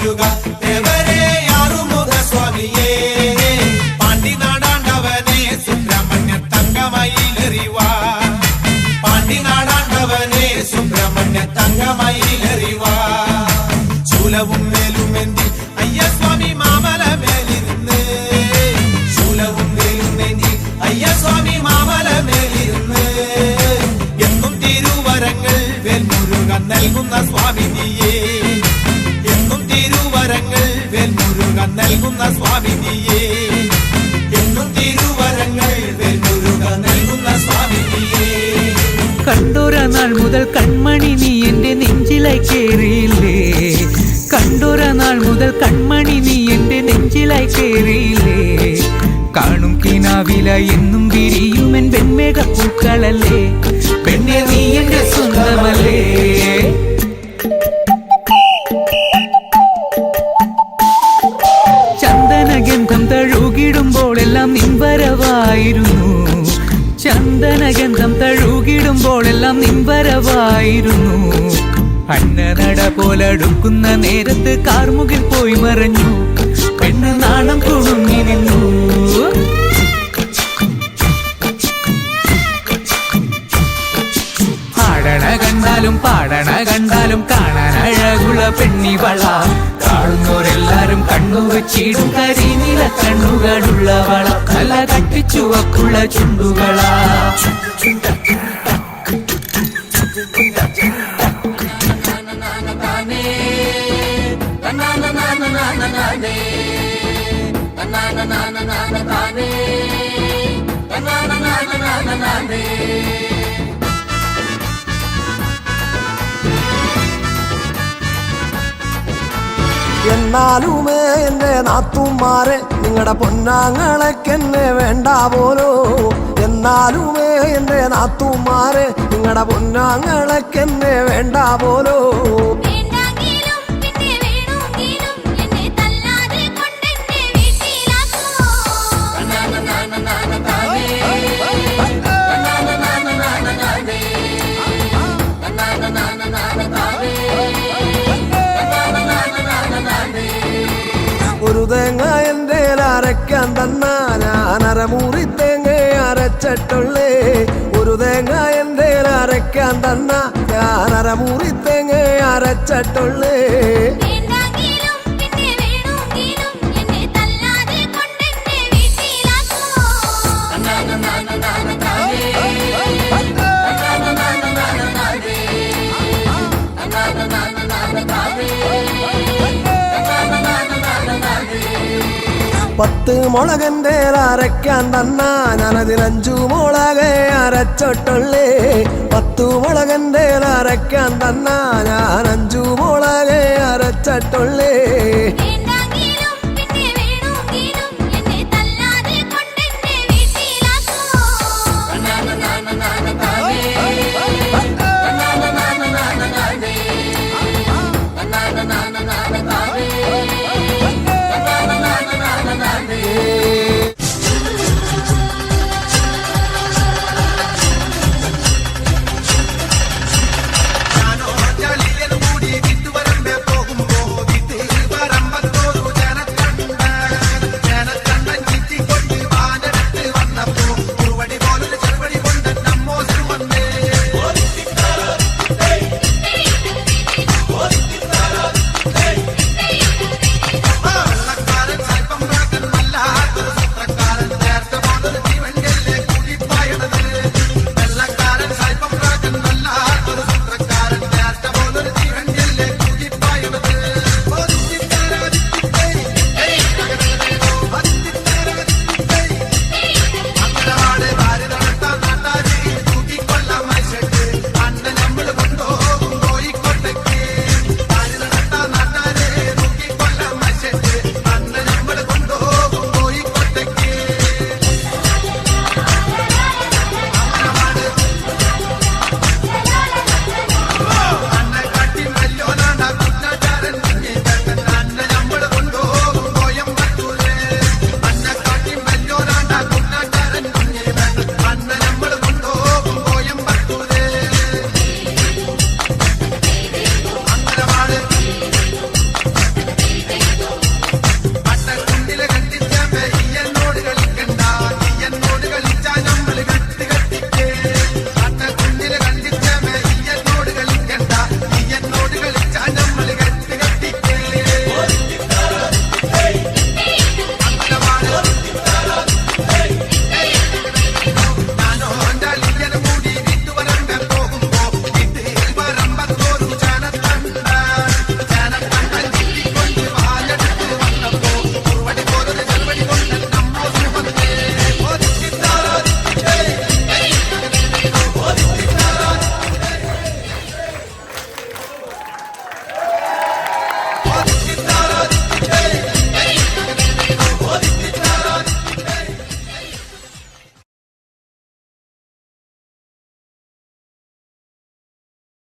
முருக தேவரே யாருமுக சுவாமியே பாண்டி நாடாண்டவனே சுப்பிரமணிய தங்கமயிலறிவா പാണ്ടി നാടാണ്ടവനെ സുബ്രഹ്മണ്യ തങ്കമയിലറിവാ ശൂലവും മേലുമെന്തി അയ്യസ്വാമി മാമല മേലിരുന്ന് ശൂലവും മേലുമെന്തി അയ്യസ്വാമി മാമല മേലിരുന്ന് എന്നും തിരുവരങ്ങൾ വേൽമുരുകൻ നൽകുന്ന സ്വാമിനിയേ എന്നും വേൽമുരുകൻ നൽകുന്ന സ്വാമിനിയേ. എന്നും തിരുവരങ്ങൾ വേൽമുരുകൻ നൽകുന്ന സ്വാമിനിയേ. കണ്ടൊര നാൾ മുതൽ കൺമണി നീ എന്റെ നെഞ്ചിലായി കയറിയില്ലേ കണ്ടൊര നാൾ മുതൽ കൺമണി നീ എന്റെ നെഞ്ചിലായി കയറിയില്ലേ കാണും കിനാവില എന്നും വിരിയും എൻ വെൺമേഘ പൂക്കളല്ലേ പെണ്ണെ നീ എന്റെ സ്വന്തമല്ലേ? നിൻവരവായിരുന്നു അന്നനട പോലെ അടുക്കുന്ന നേരത്ത് കാർമുകിൽ പോയി മറഞ്ഞു. പെണ്ണ് നാണം കുണുങ്ങി നിന്നു. പാടണ കണ്ടാലും പാടണ കണ്ടാലും കാണാൻ അഴകുള്ള പെണ്ണിവള കാണുന്നവരെല്ലാരും കണ്ണു വെച്ചിടും കരിനീല കണ്ണുകളുള്ളവള നല്ല കട്ടിച്ചുവക്കുള്ള ചുണ്ടുകളാ. എന്നാലുമേ എന്റെ നാത്തുമാരെ നിങ്ങളുടെ പൊന്നാങ്ങളെക്കെന്നെ വേണ്ട പോലോ എന്നാലുമേ എന്റെ നാത്തുമാരെ നിങ്ങളുടെ പൊന്നാങ്ങളെക്കെന്നെ വേണ്ട പോലോ അരമുറി തേങ്ങ അരച്ചിട്ടുള്ളേ. ഒരു തേങ്ങ എന്റെ അരയ്ക്കാൻ തന്ന. ഞാൻ അരമുറി തേങ്ങ അരച്ചിട്ടുള്ളേ. പത്ത് മുളകന്റെ അരയ്ക്കാൻ തന്ന. ഞാനതിനഞ്ചു മുളക് അരച്ചിട്ടുള്ളേ. പത്തു മുളകന്റെ അരയ്ക്കാൻ തന്ന. ഞാൻ അഞ്ചു മുളക്